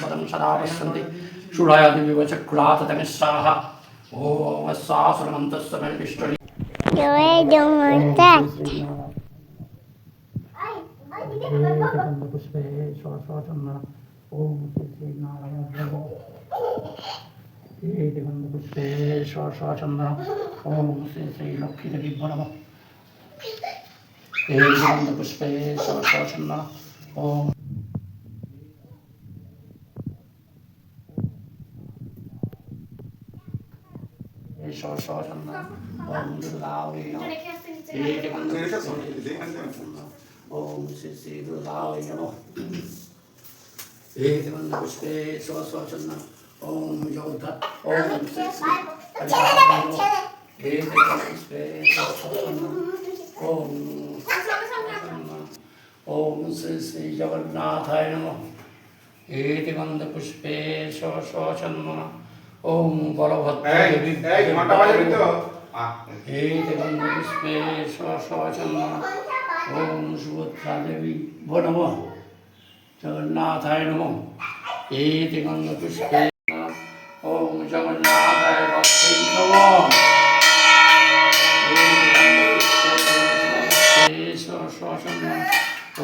পদং সদা পশ্যন্তি সুরায়াদি বিবচক্রাত তমিস্সাহ ওম সাহস্রমন্তস্য মে বিষ্ণু জয় জগন্নাথ পুষ্পে সহস্রচন্দ্র ওম শ্রী শ্রী নারায়ণ দেব এই দিগন্ত পুষ্পে সহস্রচন্দ্র ওম শ্রী শ্রী লক্ষ্মী দেবী নম এই দিগন্ত পুষ্পে সহস্রচন্দ্র ওম এই সহস্রচন্দ্র ওম দুর্গাবলী নমঃ এই দিগন্ত পুষ্পে ওম শ্রী শ্রী ওম বলভদ্র ওম সুভদ্রা দেবী ভো নম। জগন্নাথায় নম। দিগন্ত পুষ্পে ওম জগন্নাথায় ভক্তি নম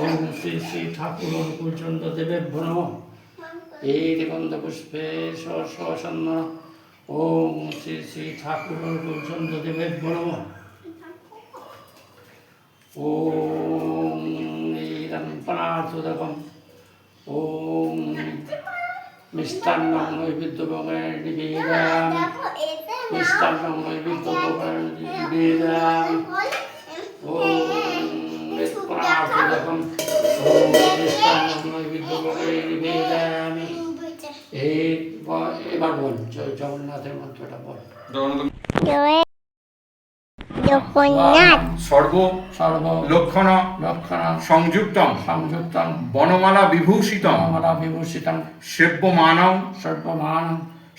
ওম শ্রী শ্রী ঠাকুর পর্যন্ত দেবের ভো নম। এই দিগন্ত পুষ্পে সহস্রচন্দ্র ওম শ্রী শ্রী ঠাকুর পর্যন্ত দেবের নম ওম নিরম্পনাথুদকম ওম মিষ্টান্নং নৈবেদ্যভোগায় নিবেদয়ামি মিষ্টান্নং নৈবেদ্যভোগায় নিবেদয়ামি ওম নিরম্পনাথুদকম ওম মিষ্টান্নং এবার বল জগন্নাথের মন্ত্রটা বল। জগন্নাথ। সর্ব সর্ব লক্ষণ লক্ষণ সংযুক্তম। সংযুক্তম। বনমালা বিভূষিতম। কমলা বিভূষিতম। সেব্যমানম। সর্বমান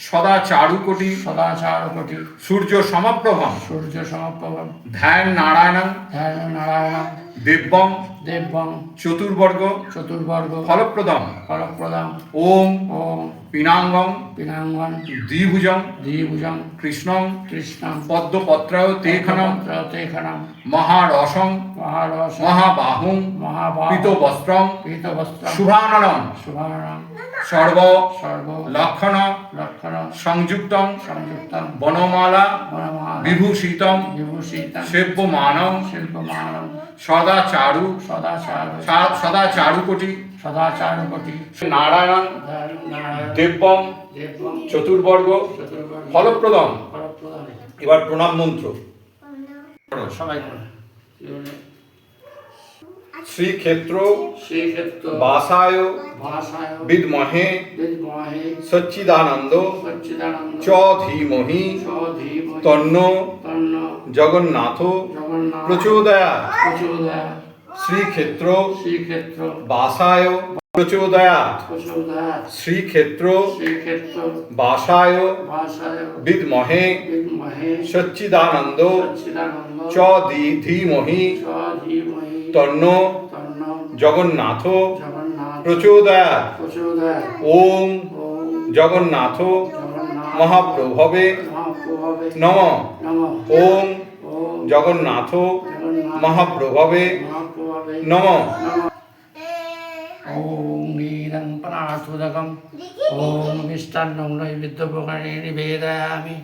সদা চারুকোটি। সদাচার কোটি সূর্য সমপ্রভম। সূর্য সমপ্রভ ধ্যান নারায়ণং ধ্যান নারায়ণ দেব্যং দেবং চতুর্বর্গ। চতুর্বর্গ। ফলপ্রদম। ফলপ্রদম। ওম। ওম। পিনাঙ্গং পিনাঙ্গন দ্বিভুজং দ্বিভুজং কৃষ্ণং কৃষ্ণম। পদ্মপত্রায় তেখনম। তেখনম। মহারসং মহারস মহাবাহুং মহাবাহ পীতবস্ত্রং পীতবস্ত্র শুভাননম। শুভারম সর্ব। সর্ব। লক্ষণ। লক্ষণ। সংযুক্তম। সংযুক্তম। বনমালা। বনমালা। বিভূষিতম। বিভূষিতম। সেব্যমানম। চারু সদাচার। চা- সদা চারুকোটি। সদাচার কোটি নারায়ণ নারায়ণ। দেব্যম দেবং চতুর্বর্গ। ফলপ্রদম। এবার প্রণাম মন্ত্র। সবাই শ্রীক্ষেত্র শ্রীক্ষেত্র বাসায় ভাষায় বিদ্মহে বিদ্মহে সচ্চিদানন্দ সচ্চিদানন্দ চ ধীমহি সধীমহি তন্ন তন্ন জগন্নাথ জগন্নাথ প্রচোদয়া প্রচোদয়া শ্রীক্ষেত্র শ্রীক্ষেত্র বাসায় প্রচোদয়া শ্রীক্ষেত্র শ্রীক্ষেত্র বাসায় বিদ্মহে সচ্চিদানন্দ চ ধী- ধীমহি তন্ন জগন্নাথ প্রচোদয়া ওম জগন্নাথ মহাপ্রভবে নম। ওম জগন্নাথ মহাপ্রভবে নম। ওম নীলং পনাথুদকম। ওম মিষ্টান্নং নৈবেদ্যভোগায় নিবেদয়ামি।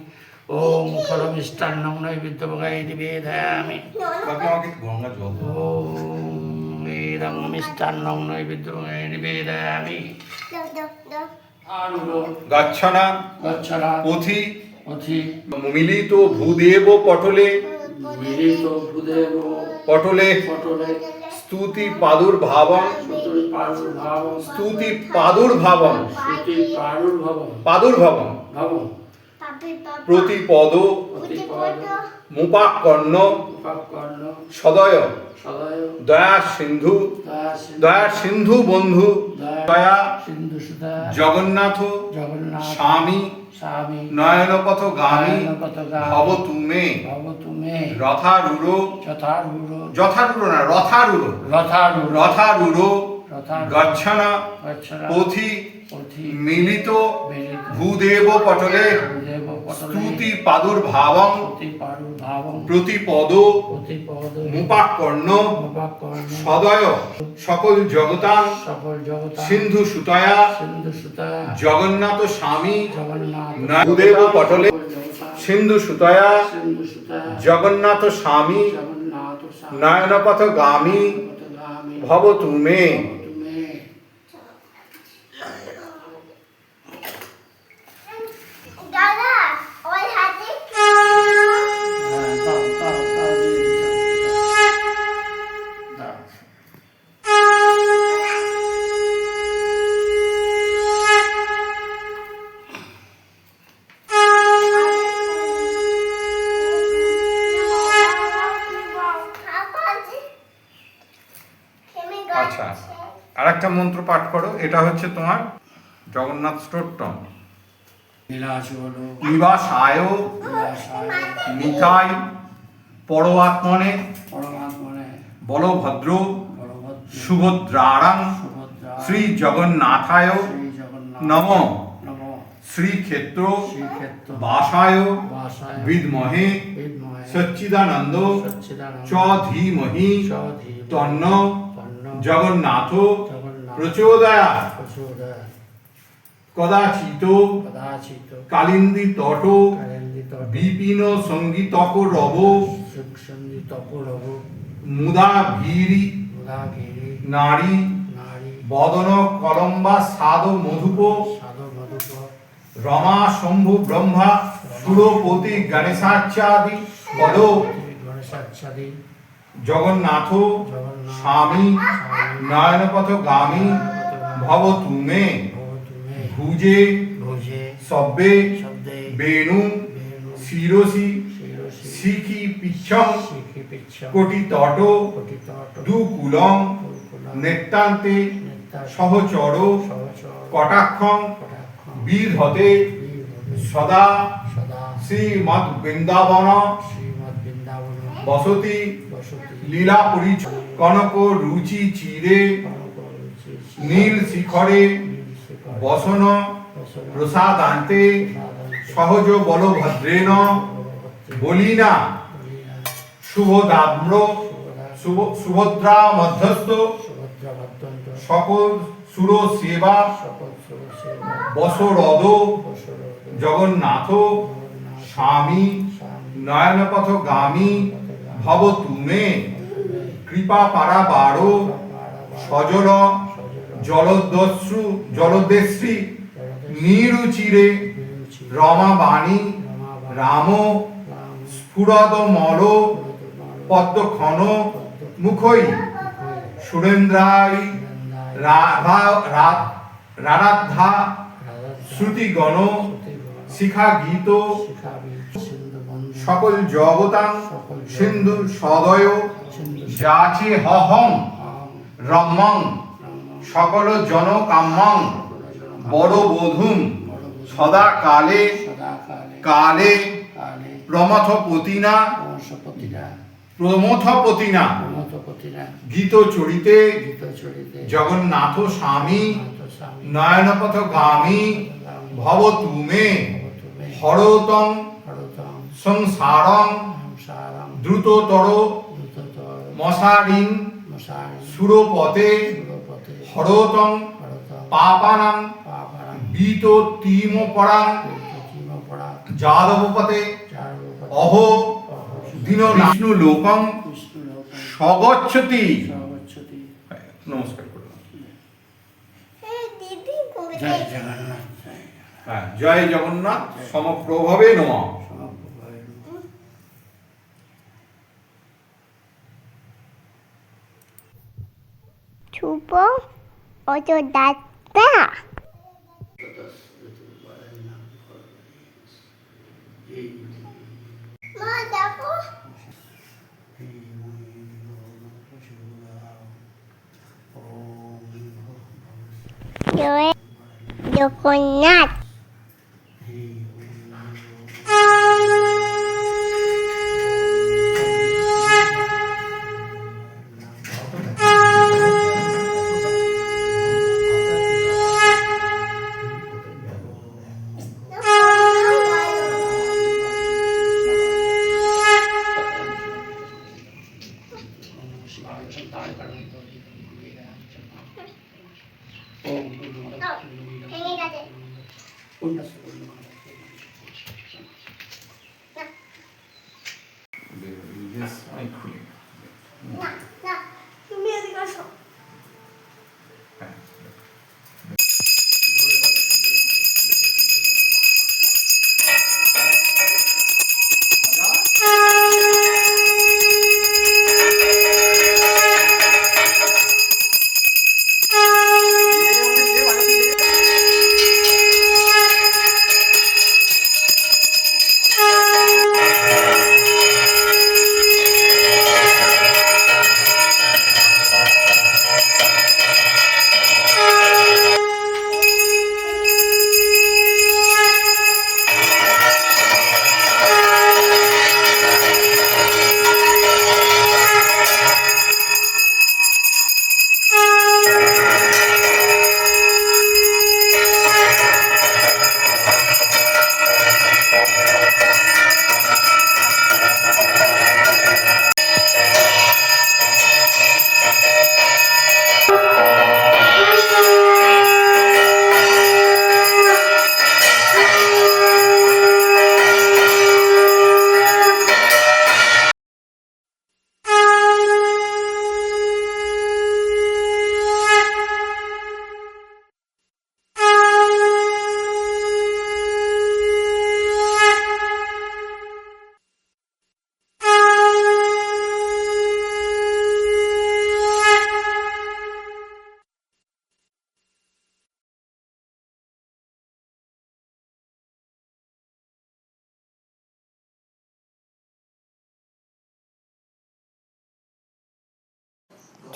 ওম ফলমিষ্টান্নং নৈবেদ্যভোগায় নিবেদয়ামি। ওম নীলং মিষ্টান্নং নৈবেদ্যভোগায় নিবেদয়ামি। গচ্ছনা পথি। মিলিত ভূদেব পটলে। মিলিত ভূদেব পটলে পটলে স্তুতি প্রাদুর্ভাব স্তুতি পাদুর্ভাবং শ্রুতি প্রাদুর্ভব পাদুর্ভাবং ভব প্রতিপদ। মুপাকর্ণ। সদয়। দয়া সিন্ধু। দয়া সিন্ধু। বন্ধু। দয়া জগন্নাথ। স্বামী। গামী ভব তুমে। ভব তুমি। না গচ্ছনা। পথি। মিলিত। ভূদেব পটলে। স্তুতি পাদুর্ভাবং প্রতিপদ মুপাকর্ণ সদয় সকল জগতাং সিন্ধু সুতয়া জগন্নাথ স্বামী ভূদেব পটলে সিন্ধু সুতয়া জগন্নাথ স্বামী নয়নপথ গামী পথগামী ভব এটা হচ্ছে তোমার জগন্নাথ হলো নিবাসায় বিলাসায় পরমাত্মনে। বলভদ্র সুভদ্রারাং শ্রী জগন্নাথায় নম। শ্রীক্ষেত্র। বাসায়। বিদ্মহে। সচ্চিদানন্দ। চ ধীমহি তন্ন। জগন্নাথ। প্রচোদয়া। প্রচোদয়। কদাচিত কদাচিত কালিন্দী তট কারেন্দিত বিপিন সঙ্গীতক রব সুসন্দিত পূরব মুদা ভীরি মুদাগিরি নারী নারী বদন কলম্বা সাদ মধুপ সাধ মধুপ রমা শম্ভু ব্রহ্মা সুরপতি গণেশাচাদি পদ গণেশাচ্ছাদি জগন্নাথ স্বামী নয়নপথ গামী ভব তুমে ভুজে শব্দে বেণু শিরসি শিখি পিচ্ছং কোটি তট পতিত দুকুলং নেত্যান্তে সহচর কটাক্ষং বিধতে বীরভূমি সদা। সদা বসতি লীলা পরিচ কনক রুচি চিরে নীল শিখরে বসন প্রসাদান্তে প্রসাদান্তে সহজ বলভদ্রেণ বলিনা শুভদাম্র সুভদ্রা শুভ- সুভদ্রা মধ্যস্থ সকল সুর সেবা বসরদ জগন্নাথ স্বামী স্বামী নয়নপথ গামী পথগামী ভব তুমে কৃপা পারা বারো। সজল জলদস্যু জলদেশ্রী নিরুচিরে রমা বাণী রাম স্ফুরদ মল পদ্মক্ষণ মুখই সুরেন্দ্রাই রারাধ্যা শ্রুতিগণ শিখা গীত সকল জগতাং সিন্ধু সদয় যাচি হহং রম্মং সকল জনকাম্যং বড় বধূম সদা কালে কালে প্রমথ পতিনা প্রমথ পতিনা গীত চরিতে জগন্নাথ স্বামী নয়নপথ গামী ভব তুমে হরতং সংসারং দ্রুততর মশারিং সুরপতে হরতং পাপানাং বিততিম পরাং যাদবপতে অহ দীন বিষ্ণু লোকং নমস্কার করলাম। দিদি করে জয় জগন্নাথ জয় হ্যাঁ জগন্নাথ সমপ্রভবে নমঃ। ছোপ অত দাঁতা মা দেখো। জয় জগন্নাথ।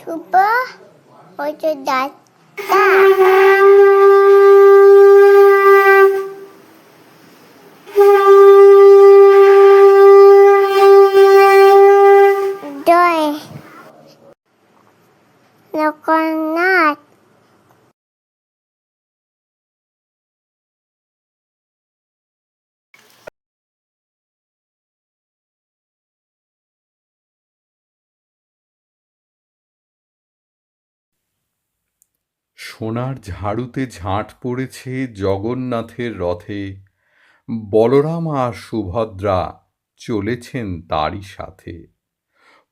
ছোট ওই তো দাঁতটা জয় সোনার ঝাড়ুতে ঝাঁট পড়েছে জগন্নাথের রথে। বলরাম আর সুভদ্রা চলেছেন তারই সাথে।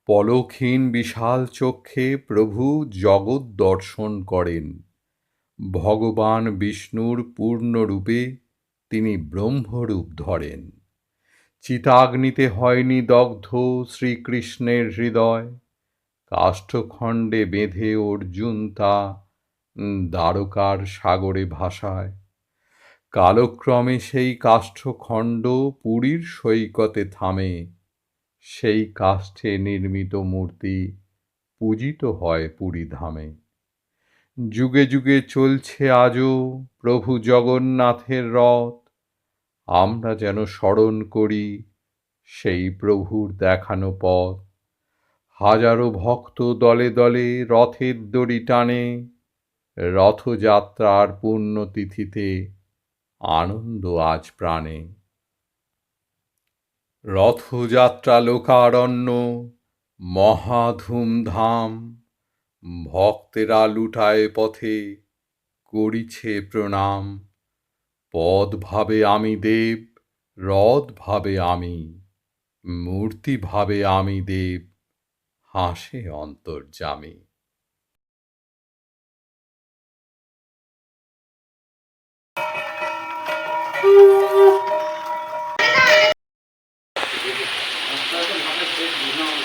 পলকহীন বিশাল চক্ষে প্রভু জগৎ দর্শন করেন। ভগবান বিষ্ণুর পূর্ণরূপে তিনি ব্রহ্মরূপ ধরেন। চিতাগ্নিতে হয়নি দগ্ধ শ্রীকৃষ্ণের হৃদয়। কাষ্ঠখণ্ডে বেঁধে অর্জুন তা দ্বারকার সাগরে ভাসায়। কালক্রমে সেই কাষ্ঠখণ্ড পুরীর সৈকতে থামে। সেই কাষ্ঠে নির্মিত মূর্তি পূজিত হয় পুরী ধামে। যুগে যুগে চলছে আজও প্রভু জগন্নাথের রথ। আমরা যেন স্মরণ করি সেই প্রভুর দেখানো পথ। হাজারো ভক্ত দলে দলে রথের দড়ি টানে। রথযাত্রার পুণ্যতিথিতে আনন্দ আজ প্রাণে। রথযাত্রা লোকারণ্য, মহা ধুমধাম, ভক্তেরা লুটায় পথে করিছে প্রণাম। পদ ভাবে আমি দেব রথ ভাবে আমি মূর্তি ভাবে আমি দেব, হাসে অন্তর্যামী। না